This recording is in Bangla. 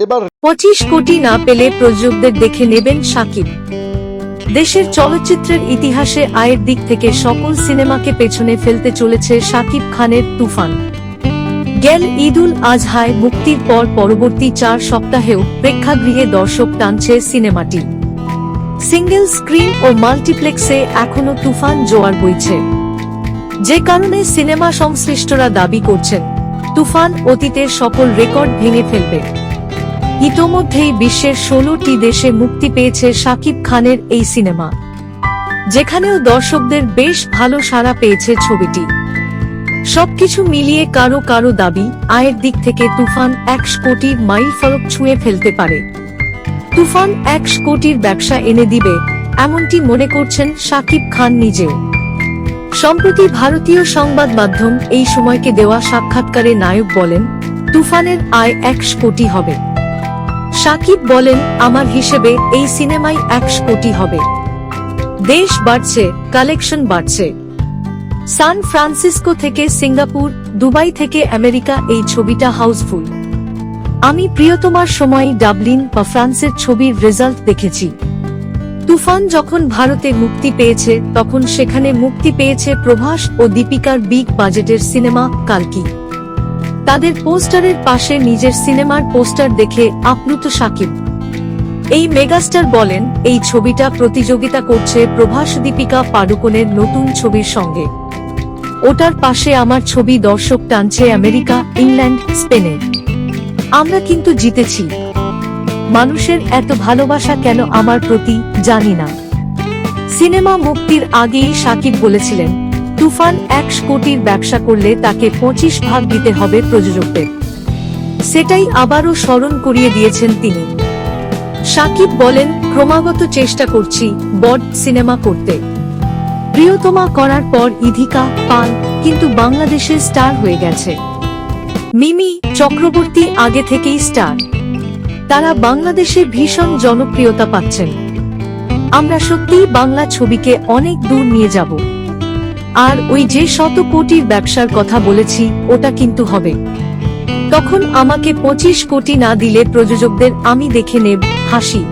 এবার পঁচিশ কোটি না পেলে প্রযোজকদের দেখে নেবেন সাকিব দেশের চলচ্চিত্রের ইতিহাসে আয়ের দিক থেকে সকল সিনেমাকে পেছনে ফেলতে চলেছে সাকিব খানের তুফান। গেল ঈদুল আজহায় মুক্তির পর পরবর্তী চার সপ্তাহেও প্রেক্ষাগৃহে দর্শক টানছে সিনেমাটি। সিঙ্গেল স্ক্রিন ও মাল্টিপ্লেক্সে এখনও তুফান জোয়ার বইছে। যে কারণে সিনেমা সংশ্লিষ্টরা দাবি করছেন, তুফান অতীতের সকল রেকর্ড ভেঙে ফেলবে। ইতোমধ্যেই বিশ্বের ষোলোটি দেশে মুক্তি পেয়েছে শাকিব খানের এই সিনেমা, যেখানেও দর্শকদের বেশ ভালো সাড়া পেয়েছে ছবিটি। সবকিছু মিলিয়ে কারও কারও দাবি, আয়ের দিক থেকে তুফান একশ কোটির মাইল ফলক ছুঁয়ে ফেলতে পারে। তুফান একশ কোটির ব্যবসা এনে দিবে, এমনটি মনে করছেন শাকিব খান নিজে সম্প্রতি ভারতীয় সংবাদ মাধ্যম এই সময়কে দেওয়া সাক্ষাৎকারে নায়ক বলেন, তুফানের আয় একশ কোটি হবে। সাকিব বলেন, আমার হিসেবে এই সিনেমাই একশো কোটি হবে। দেশ বাড়ছে, কালেকশন বাড়ছে। সান ফ্রান্সিসকো থেকে সিঙ্গাপুর, দুবাই থেকে আমেরিকা, এই ছবিটা হাউসফুল। আমি প্রিয়তমার সময় ডাবলিন বা ফ্রান্সের ছবির রেজাল্ট দেখেছি। তুফান যখন ভারতে মুক্তি পেয়েছে, তখন সেখানে মুক্তি পেয়েছে প্রভাস ও দীপিকার বিগ বাজেটের সিনেমা কালকি। তাদের পোস্টারের পাশে নিজের সিনেমার পোস্টার দেখে আপ্লুত সাকিব এই মেগাস্টার বলেন, এই ছবিটা প্রতিযোগিতা করছে প্রভাস দীপিকা পাডুকোনের নতুন ছবির সঙ্গে। ওটার পাশে আমার ছবি দর্শক টানছে আমেরিকা, ইংল্যান্ড, স্পেনে। আমরা কিন্তু জিতেছি। মানুষের এত ভালোবাসা কেন আমার প্রতি জানি না। সিনেমা মুক্তির আগেই সাকিব বলেছিলেন তুফান একশো কোটির ব্যবসা করলে তাকে পঁচিশ ভাগ দিতে হবে প্রযোজকদের। সেটাই আবারও স্মরণ করিয়ে দিয়েছেন তিনি। সাকিব বলেন, ক্রমাগত চেষ্টা করছি বড সিনেমা করতে। প্রিয়তমা করার পর ইধিকা কিন্তু বাংলাদেশে স্টার হয়ে গেছে। মিমি চক্রবর্তী আগে থেকেই স্টার। তারা বাংলাদেশে ভীষণ জনপ্রিয়তা পাচ্ছেন। আমরা সত্যিই বাংলা ছবিকে অনেক দূর নিয়ে যাব। আর ওই যে শত কোটির ব্যবসার কথা বলেছি, ওটা কিন্তু হবে। তখন আমাকে পঁচিশ কোটি না দিলে প্রযোজকদের আমি দেখে নেব হাসি।